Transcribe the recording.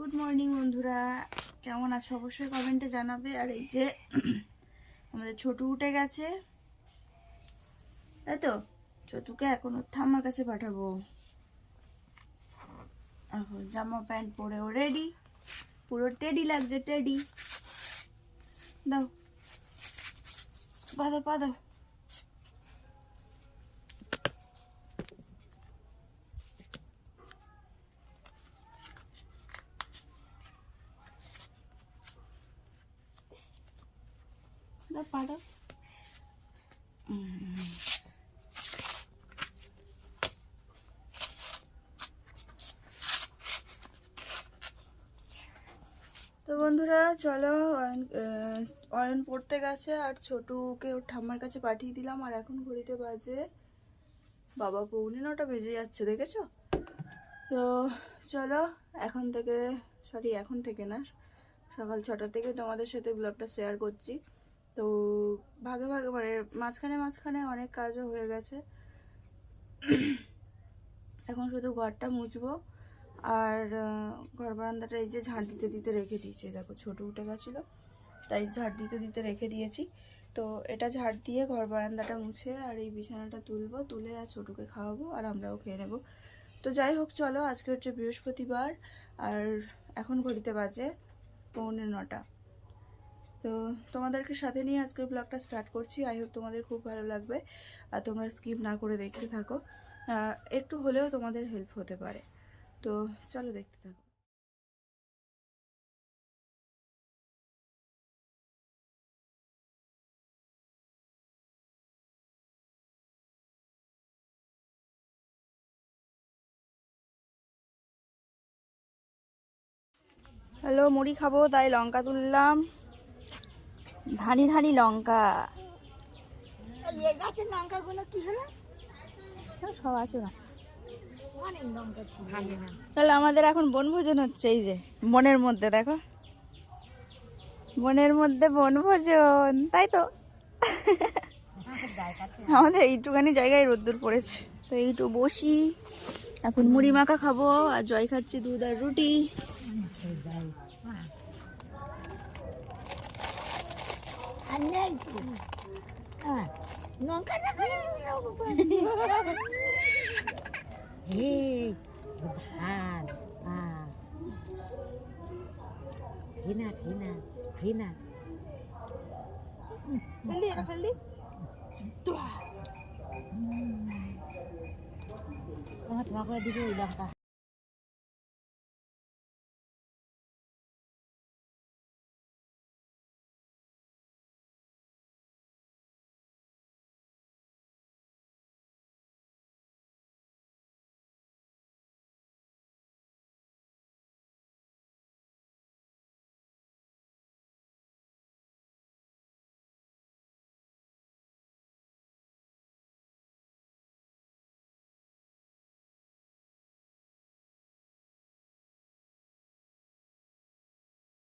Good morning বন্ধুরা। কেমন আছো? অবশ্যই কমেন্টে জানাবে। আর এই যে আমাদের ছোটু উঠে গেছে। তাই তো? ছোটুকে এখন ওর ঠাম্মার কাছে পাঠাবো। এখন জামা প্যান্ট পরে ও রেডি পুরো টেডি লাগছে টেডি দাও। পাদো দাও। পা দাও উম। তো বন্ধুরা, চলো অয়ন পড়তে গেছে আর ছোটুকে ওর ঠাম্মার কাছে পাঠিয়ে দিলাম। আর এখন ঘড়িতে বাজে বাবা পৌনে নটা বেজে যাচ্ছে, দেখেছ? তো চলো, এখন থেকে সরি এখন থেকে না, সকাল ছটা থেকে তোমাদের সাথে ব্লগটা শেয়ার করছি। তো ভাগে ভাগে মানে মাঝখানে মাঝখানে অনেক কাজও হয়ে গেছে। এখন শুধু ঘরটা মুছবো। আর ঘর বারান্দাটা এই যে ঝাড় দিতে দিতে রেখে দিয়েছি। দেখো, ছোট উঠে গেছিল। তাই ঝাড় দিতে দিতে রেখে দিয়েছি। তো এটা ঝাড় দিয়ে ঘর বারান্দাটা মুছে আর এই বিছানাটা তুলবো, তুলে আর ছোটুকে খাওয়াবো আর আমরাও খেয়ে নেব। তো যাই হোক, চলো, আজকে হচ্ছে বৃহস্পতিবার। আর এখন ঘড়িতে বাজে পৌনে নটা। তো তোমাদেরকে সাথে নিয়ে আজকের ব্লগটা স্টার্ট করছি। আই হোপ তোমাদের খুব ভালো লাগবে আর তোমরা স্কিপ না করে দেখতে থাকো। একটু হলেও তোমাদের হেল্প হতে পারে। তো চলো দেখতে থাকো। হ্যালো মুড়ি খাব, তাই লঙ্কা তুললাম। ধানি ধানি লঙ্কা। এ গাছের লঙ্কাগুলো কি হলো? সব আছে অনেক লঙ্কা তাহলে আমাদের এখন বনভোজন হচ্ছে এই যে বনের মধ্যে দেখো। বনের মধ্যে বনভোজন তাই তো? আমাদের এইটুখানি জায়গায় রোদ্দুর পড়েছে। তো এইটু বসি এখন মুড়ি মাখা খাব আর জয় খাচ্ছি দুধ আর রুটি। আর নেই তো। হ্যাঁ, লঙ্কা না খেলে হে ধান ঘিনা ঘিনা ঘিনা ফেলদি এটা ফেলদি তোমার তোমাকে দিবে ওই লঙ্কা